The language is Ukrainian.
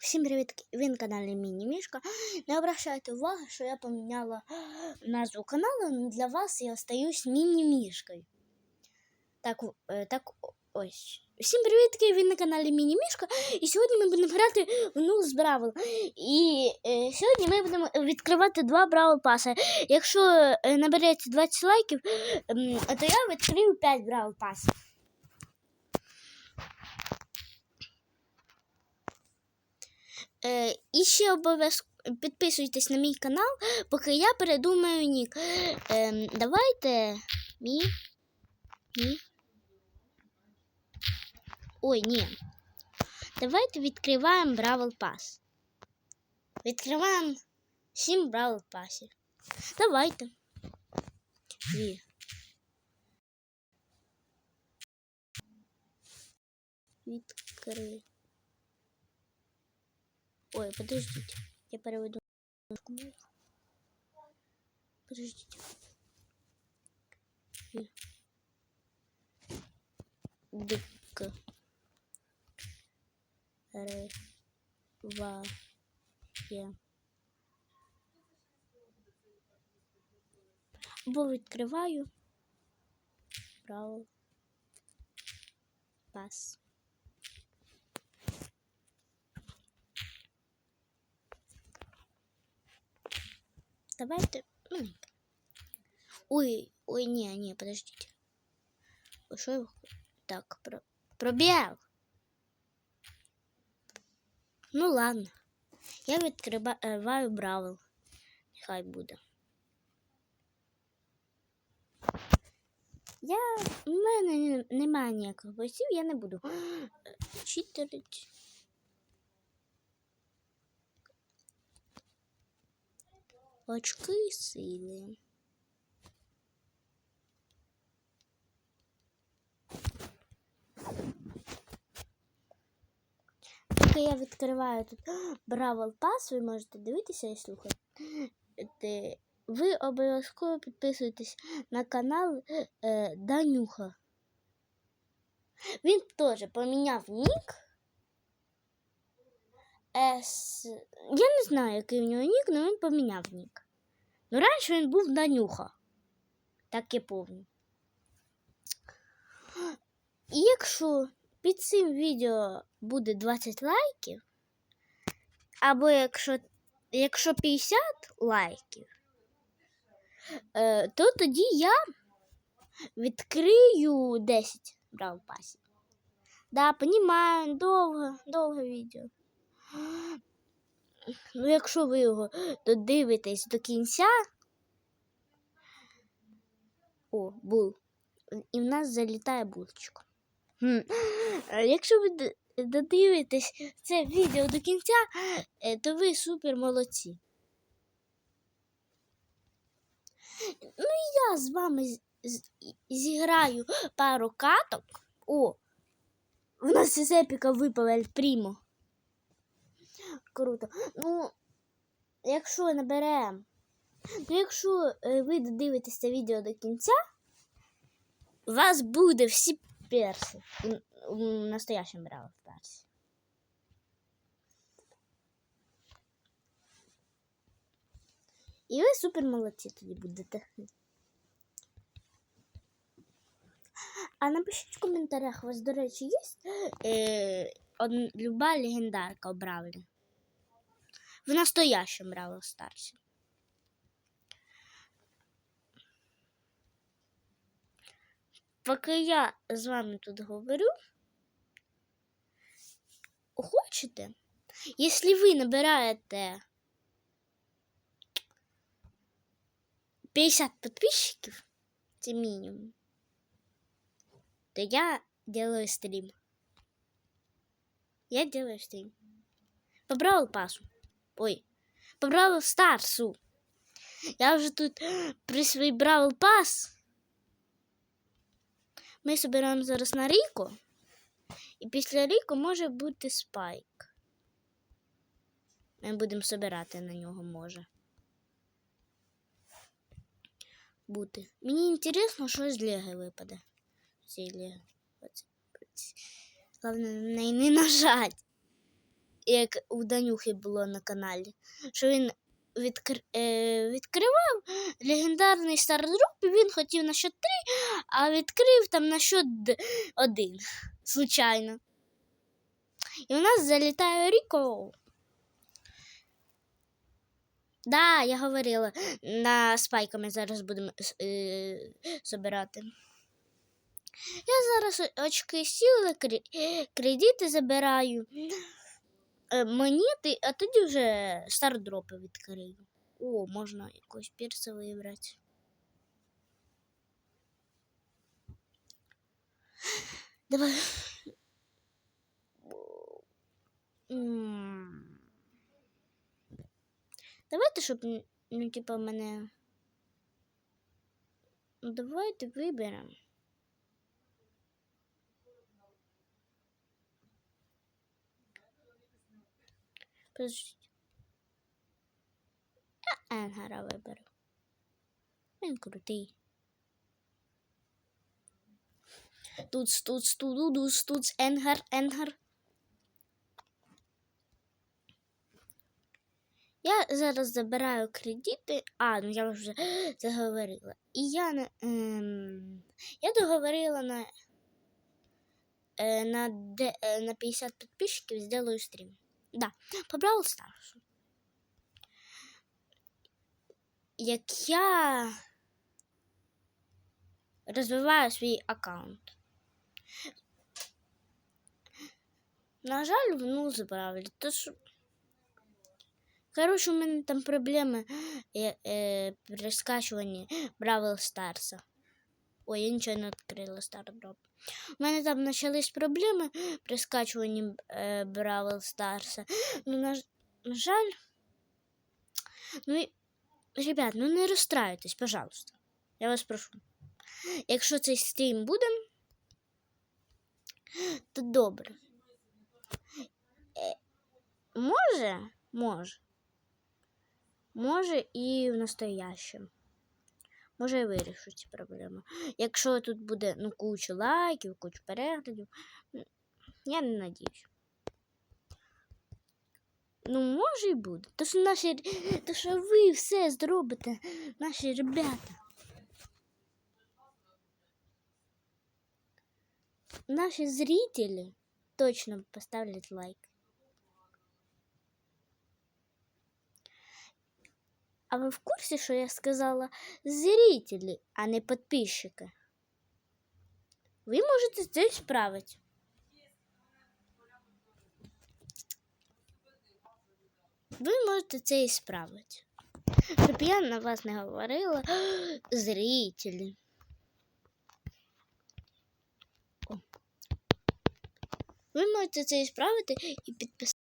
Всім привіт! Він каналі Міні Мішка. Не обращайте увагу, що я поміняла назву каналу, для вас я остаюсь Міні Мішкою. Так, е, так ось. Всім привіт! Він на каналі Міні Мішка. І сьогодні ми будемо грати в ну з Бравл. І е, сьогодні ми будемо відкривати два Бравл паси. Якщо е, набереться 20 лайків, то я відкрию 5 Бравл пасів. Е, І ще обов'язково підписуйтесь на мій канал, поки я передумаю нік. Е, Давайте мій. Мі. Ой, ні. Давайте відкриваємо Бравл Пас. Відкриваємо 7 Бравл Пасів. Давайте. Дві. Відкрити. Ой, подождите. Я переведу. Подождите. Дик. Рва. Я. Або відкриваю. Браво. Пас. Давайте. Ну, ой, ой, не, не, подождите. Ушел. Так, про... пробіг. Ну ладно. Я відкриваю бравл. Нехай буде. Я... У мене немає ніяких бойців, я не буду читерить. очки сили. Поки я відкриваю тут Бравл Пас, ви можете дивитися і слухати. Ви обов'язково підписуєтесь на канал е, Данюха. Він теж поміняв нік. С... Я не знаю, який в нього нік, але він поміняв нік. Ну раніше він був на нюха. Так я помню. І якщо під цим відео буде 20 лайків, або якщо якщо 50 лайків, е, то тоді я відкрию 10 бравл пасів. Да, понімаю, довго, довге відео. Ну, якщо ви його додивитесь до кінця, о, бул, і в нас залітає булочка. Якщо ви додивитесь це відео до кінця, е, то ви супер молодці. Ну і я з вами зіграю пару каток. О, в нас із епіка випала Ельпрімо круто. Ну, якщо наберемо, ну, якщо е, ви додивитеся відео до кінця, у вас буде всі перси. У настоящому брали персі. І ви супер молодці тоді будете. А напишіть в коментарях, у вас, до речі, є е, од... люба легендарка у Бравлі? в настоящем Бравл Старсе. Пока я с вами тут говорю, хочете, если вы набираете 50 подписчиков це мінімум, то я делаю стрим. Я делаю стрим. По Бравл Пасу. Ой, по Бравл Старсу. Я вже тут при свій Бравл Пас. Ми збираємо зараз на Ріку. І після Ріку може бути Спайк. Ми будемо собирати на нього може. Бути. Мені інтересно, що з Леги випаде. З цієї Леги. Головне, на неї не нажать як у Данюхи було на каналі, що він відкр... е, відкривав легендарний стардроп, і він хотів на счет 3, а відкрив там на счет д- 1. Случайно. І у нас залітає Ріко. Да, я говорила, на спайка ми зараз будемо е, збирати. Я зараз очки сіли, кредити забираю, е, монети, а тоді вже стардропи відкрию. О, можна якось пірса вибрати. Давай. Давайте, щоб, ну, типа, мене. Ну, Давайте виберемо. Подождіть. Я Енгара виберу. Він крутий. Тут, тут, тут, тут, Енгар, Енгар. Я зараз забираю кредити. А, ну я вже заговорила. І я на, ем, я договорила на, е, на, де, е, на 50 підписчиків сделаю стрім. Да, по Brawl Stars. Як я розвиваю свій аккаунт. На жаль, ну забрали. То що Коротше, у мене там проблеми е, е, при скачуванні Бравл Старса. Ой, я нічого не відкрила Стардроп. У мене там почались проблеми при скачуванні е, Бравл Старса. Ну, на, на жаль. Ну, і, ребят, ну не розстраюйтесь, пожалуйста. Я вас прошу. Якщо цей стрім буде, то добре. Е, може, може. Може і в настоящем. Може, я вирішу ці проблеми. Якщо тут буде ну, куча лайків, куча переглядів, я не надіюсь. Ну, може і буде. То що наші, то що ви все зробите, наші ребята. Наші зрителі точно поставлять лайк. А ви в курсі, що я сказала зрителі, а не підписчики? Ви можете це справити. Ви можете це і справити. Щоб я на вас не говорила зрителі. О. Ви можете це і справити і підписати.